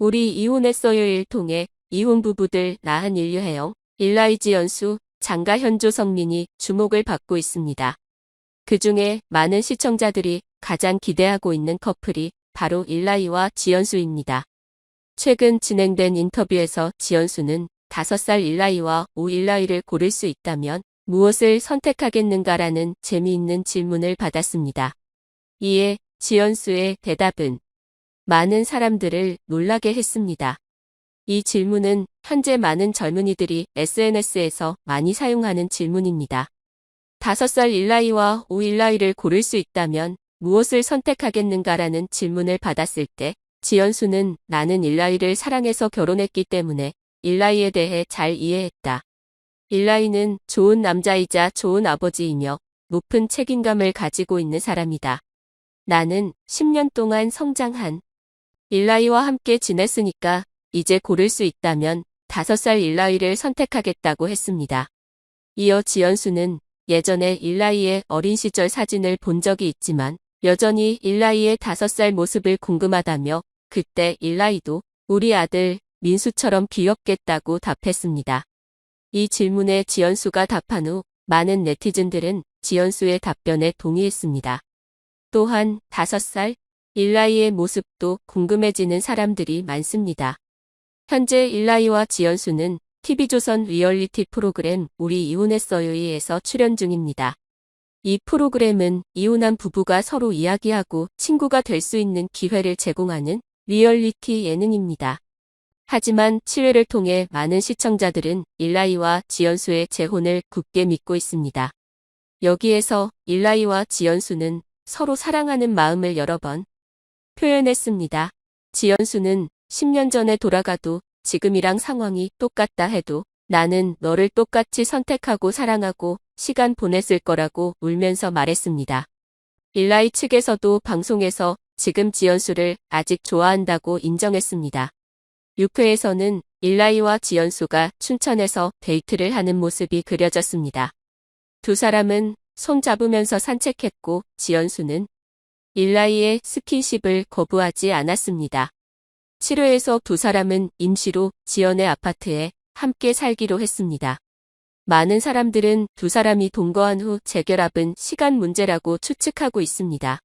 우리 이혼했어요를 통해 이혼 부부들 낳은 인류해영, 일라이지 연수, 장가 현조 성민이 주목을 받고 있습니다. 그 중에 많은 시청자들이 가장 기대하고 있는 커플이 바로 일라이와 지연수입니다. 최근 진행된 인터뷰에서 지연수는 5살 일라이와 5 일라이를 고를 수 있다면 무엇을 선택하겠는가라는 재미있는 질문을 받았습니다. 이에 지연수의 대답은 많은 사람들을 놀라게 했습니다. 이 질문은 현재 많은 젊은이들이 SNS에서 많이 사용하는 질문입니다. 5살 일라이와 5 일라이를 고를 수 있다면 무엇을 선택하겠는가라는 질문을 받았을 때 지연수는 나는 일라이를 사랑해서 결혼했기 때문에 일라이에 대해 잘 이해했다. 일라이는 좋은 남자이자 좋은 아버지이며 높은 책임감을 가지고 있는 사람이다. 나는 10년 동안 성장한 일라이와 함께 지냈으니까 이제 고를 수 있다면 5살 일라이를 선택하겠다고 했습니다. 이어 지연수는 예전에 일라이의 어린 시절 사진을 본 적이 있지만 여전히 일라이의 5살 모습을 궁금하다며 그때 일라이도 우리 아들 민수처럼 귀엽겠다고 답했습니다. 이 질문에 지연수가 답한 후 많은 네티즌들은 지연수의 답변에 동의했습니다. 또한 5살 일라이의 모습도 궁금해지는 사람들이 많습니다. 현재 일라이와 지연수는 TV조선 리얼리티 프로그램 우리 이혼했어요이에서 출연 중입니다. 이 프로그램은 이혼한 부부가 서로 이야기하고 친구가 될 수 있는 기회를 제공하는 리얼리티 예능입니다. 하지만 7회를 통해 많은 시청자들은 일라이와 지연수의 재혼을 굳게 믿고 있습니다. 여기에서 일라이와 지연수는 서로 사랑하는 마음을 여러 번 표현했습니다. 지연수는 10년 전에 돌아가도 지금이랑 상황이 똑같다 해도 나는 너를 똑같이 선택하고 사랑하고 시간 보냈을 거라고 울면서 말했습니다. 일라이 측에서도 방송에서 지금 지연수를 아직 좋아한다고 인정했습니다. 6회에서는 일라이와 지연수가 춘천에서 데이트를 하는 모습이 그려졌습니다. 두 사람은 손 잡으면서 산책했고 지연수는 일라이의 스킨십을 거부하지 않았습니다. 7회에서 두 사람은 임시로 지연의 아파트에 함께 살기로 했습니다. 많은 사람들은 두 사람이 동거한 후 재결합은 시간 문제라고 추측하고 있습니다.